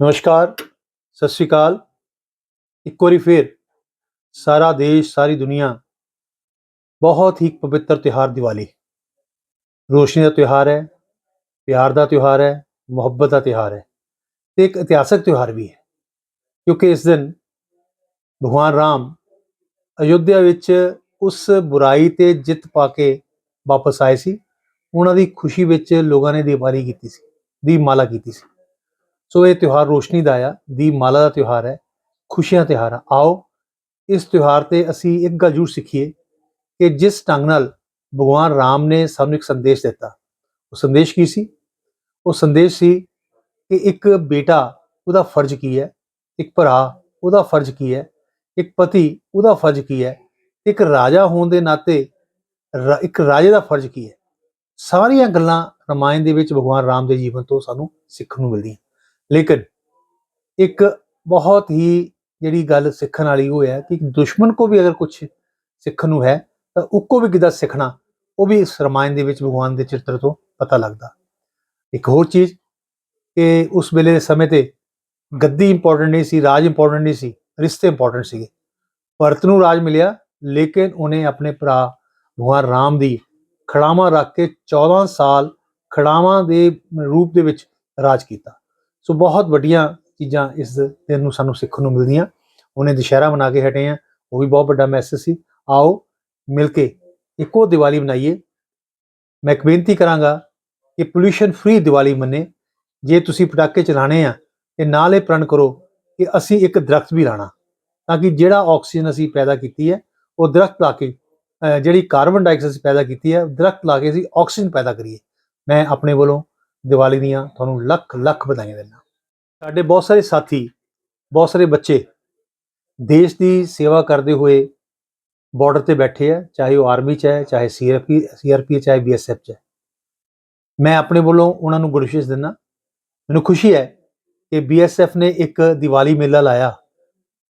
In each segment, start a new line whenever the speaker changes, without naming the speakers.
ਨਮਸਕਾਰ, ਸਤਿ ਸ਼੍ਰੀ ਅਕਾਲ। ਇੱਕ ਵਾਰੀ ਫੇਰ ਸਾਰਾ ਦੇਸ਼, ਸਾਰੀ ਦੁਨੀਆ ਬਹੁਤ ਹੀ ਪਵਿੱਤਰ ਤਿਉਹਾਰ ਦੀਵਾਲੀ। ਰੋਸ਼ਨੀ ਦਾ ਤਿਉਹਾਰ ਹੈ, ਪਿਆਰ ਦਾ ਤਿਉਹਾਰ ਹੈ, ਮੁਹੱਬਤ ਦਾ ਤਿਉਹਾਰ ਹੈ ਤੇ ਇੱਕ ਇਤਿਹਾਸਕ ਤਿਉਹਾਰ ਵੀ ਹੈ। ਕਿਉਂਕਿ ਇਸ ਦਿਨ ਭਗਵਾਨ ਰਾਮ ਅਯੁੱਧਿਆ ਵਿੱਚ ਉਸ ਬੁਰਾਈ ਤੇ ਜਿੱਤ ਪਾ ਕੇ ਵਾਪਸ ਆਏ ਸੀ। ਉਹਨਾਂ ਦੀ ਖੁਸ਼ੀ ਵਿੱਚ ਲੋਕਾਂ ਨੇ ਦੀਵਾਲੀ ਕੀਤੀ ਸੀ ਦੀਪਮਾਲਾ ਕੀਤੀ ਸੀ। ਸੋ ਇਹ ਤਿਉਹਾਰ ਰੋਸ਼ਨੀ ਦਾ ਆ, ਦੀਪਮਾਲਾ ਦਾ ਤਿਉਹਾਰ ਹੈ, ਖੁਸ਼ੀਆਂ ਤਿਉਹਾਰ ਆ। ਆਓ, ਇਸ ਤਿਉਹਾਰ ਤੇ ਅਸੀਂ ਇੱਕ ਗੱਲ ਜ਼ਰੂਰ ਸਿੱਖੀਏ ਕਿ ਜਿਸ ਢੰਗ ਨਾਲ ਭਗਵਾਨ ਰਾਮ ਨੇ ਸਾਨੂੰ ਇੱਕ ਸੰਦੇਸ਼ ਦਿੱਤਾ, ਉਹ ਸੰਦੇਸ਼ ਕੀ ਸੀ? ਉਹ ਸੰਦੇਸ਼ ਸੀ ਕਿ ਇੱਕ ਬੇਟਾ ਉਹਦਾ ਫਰਜ਼ ਕੀ ਹੈ, ਇੱਕ ਭਰਾ ਉਹਦਾ ਫਰਜ਼ ਕੀ ਹੈ, ਇੱਕ ਪਤੀ ਉਹਦਾ ਫਰਜ਼ ਕੀ ਹੈ, ਇੱਕ ਰਾਜਾ ਹੋਣ ਦੇ ਨਾਤੇ ਰਾ- ਇੱਕ ਰਾਜੇ ਦਾ ਫਰਜ਼ ਕੀ ਹੈ। ਸਾਰੀਆਂ ਗੱਲਾਂ ਰਮਾਇਣ ਦੇ ਵਿੱਚ ਭਗਵਾਨ ਰਾਮ ਦੇ ਜੀਵਨ ਤੋਂ ਸਾਨੂੰ ਸਿੱਖਣ ਨੂੰ ਮਿਲਦੀਆਂ। ਲੇਕਿਨ ਇੱਕ ਬਹੁਤ ਹੀ ਜਿਹੜੀ ਗੱਲ ਸਿੱਖਣ ਵਾਲੀ ਉਹ ਹੈ ਕਿ ਦੁਸ਼ਮਣ ਕੋ ਵੀ ਅਗਰ ਕੁਝ ਸਿੱਖਣ ਨੂੰ ਹੈ, ਤਾਂ ਉਕੋ ਵੀ ਕਿੱਦਾਂ ਸਿੱਖਣਾ, ਉਹ ਵੀ ਇਸ ਰਮਾਇਣ ਦੇ ਵਿੱਚ ਭਗਵਾਨ ਦੇ ਚਰਿੱਤਰ ਤੋਂ ਪਤਾ ਲੱਗਦਾ। ਇੱਕ ਹੋਰ ਚੀਜ਼ ਕਿ ਉਸ ਵੇਲੇ ਦੇ ਸਮੇਂ ਤੇ ਗੱਦੀ ਇੰਪੋਰਟੈਂਟ ਨਹੀਂ ਸੀ, ਰਾਜ ਇੰਪੋਰਟੈਂਟ ਨਹੀਂ ਸੀ, ਰਿਸ਼ਤੇ ਇੰਪੋਰਟੈਂਟ ਸੀਗੇ। ਭਰਤ ਨੂੰ ਰਾਜ ਮਿਲਿਆ, ਲੇਕਿਨ ਉਹਨੇ ਆਪਣੇ ਭਰਾ ਭਗਵਾਨ ਰਾਮ ਦੀ ਖੜਾਵਾਂ ਰੱਖ ਕੇ 14 ਸਾਲ ਖੜਾਵਾਂ ਦੇ ਰੂਪ ਦੇ ਵਿੱਚ ਰਾਜ ਕੀਤਾ। ਸੋ ਬਹੁਤ ਵੱਡੀਆਂ ਚੀਜ਼ਾਂ ਇਸ ਦਿਨ ਨੂੰ ਸਾਨੂੰ ਸਿੱਖਣ ਨੂੰ ਮਿਲਦੀਆਂ। ਉਹਨੇ ਦੁਸ਼ਹਿਰਾ ਮਨਾ ਕੇ ਹਟੇ ਆ, ਉਹ ਵੀ ਬਹੁਤ ਵੱਡਾ ਮੈਸੇਜ ਸੀ। ਆਓ ਮਿਲ ਕੇ ਇੱਕੋ ਦੀਵਾਲੀ ਮਨਾਈਏ। ਮੈਂ ਇੱਕ ਬੇਨਤੀ ਕਰਾਂਗਾ ਕਿ ਪੋਲੂਸ਼ਨ ਫ੍ਰੀ ਦੀਵਾਲੀ ਮੰਨੇ। ਜੇ ਤੁਸੀਂ ਪਟਾਕੇ ਚਲਾਣੇ ਆ, ਤੇ ਨਾਲ ਇਹ ਪ੍ਰਣ ਕਰੋ ਕਿ ਅਸੀਂ ਇੱਕ ਦਰਖਤ ਵੀ ਲਾਣਾ ਤਾਂ ਕਿ ਜਿਹੜਾ ਆਕਸੀਜਨ ਅਸੀਂ ਪੈਦਾ ਕੀਤੀ ਹੈ, ਉਹ ਦਰਖਤ ਲਾ ਕੇ ਜਿਹੜੀ ਕਾਰਬਨ ਡਾਈਆਕਸਾਈਡ ਪੈਦਾ ਕੀਤੀ ਹੈ ਦਰਖਤ ਲਾ ਕੇ ਅਸੀਂ ਆਕਸੀਜਨ ਪੈਦਾ ਕਰੀਏ। ਮੈਂ ਆਪਣੇ ਵੱਲੋਂ ਦੀਵਾਲੀ ਦੀਆਂ ਤੁਹਾਨੂੰ ਲੱਖ ਲੱਖ ਵਧਾਈਆਂ ਦਿੰਦਾ। ਸਾਡੇ ਬਹੁਤ ਸਾਰੇ ਸਾਥੀ, ਬਹੁਤ ਸਾਰੇ ਬੱਚੇ ਦੇਸ਼ ਦੀ ਸੇਵਾ ਕਰਦੇ ਹੋਏ ਬਾਰਡਰ ਤੇ ਬੈਠੇ ਆ, ਚਾਹੇ ਉਹ ਆਰਮੀ ਚ ਹੈ, ਚਾਹੇ ਸੀਆਰਪੀ ਸੀਆਰਪੀ ਚਾਹੇ ਬੀਐਸਐਫ ਚ। ਹੈ ਮੈਂ ਆਪਣੇ ਵੱਲੋਂ ਉਹਨਾਂ ਨੂੰ ਗੁਡ ਵਿਸ਼ੇਸ ਦਿੰਦਾ। ਮੈਨੂੰ ਖੁਸ਼ੀ ਹੈ ਕਿ ਬੀਐਸਐਫ ਨੇ ਇੱਕ ਦੀਵਾਲੀ ਮੇਲਾ ਲਾਇਆ।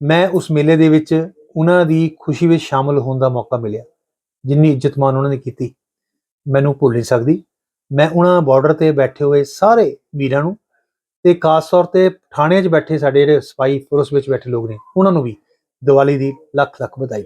ਮੈਂ ਉਸ ਮੇਲੇ ਦੇ ਵਿੱਚ ਉਹਨਾਂ ਦੀ ਖੁਸ਼ੀ ਵਿੱਚ ਸ਼ਾਮਲ ਹੋਣ ਦਾ ਮੌਕਾ ਮਿਲਿਆ, ਜਿੰਨੀ ਇੱਜ਼ਤ ਮਾਨ ਉਹਨਾਂ ਨੇ ਕੀਤੀ। ਮੈਨੂੰ ਭੁੱਲ ਨਹੀਂ ਸਕਦੀ। ਮੈਂ ਉਹਨਾਂ ਬਾਰਡਰ ਤੇ ਬੈਠੇ ਹੋਏ ਸਾਰੇ ਵੀਰਾਂ ਨੂੰ ਤੇ ਖਾਸ ਤੌਰ ਤੇ ਥਾਣਿਆਂ 'ਚ ਬੈਠੇ ਸਾਡੇ ਜਿਹੜੇ ਸਪਾਈ ਫੋਰਸ ਵਿੱਚ ਬੈਠੇ ਲੋਕ ਨੇ, ਉਹਨਾਂ ਨੂੰ ਵੀ ਦੀਵਾਲੀ ਦੀ ਲੱਖ ਲੱਖ ਵਧਾਈ।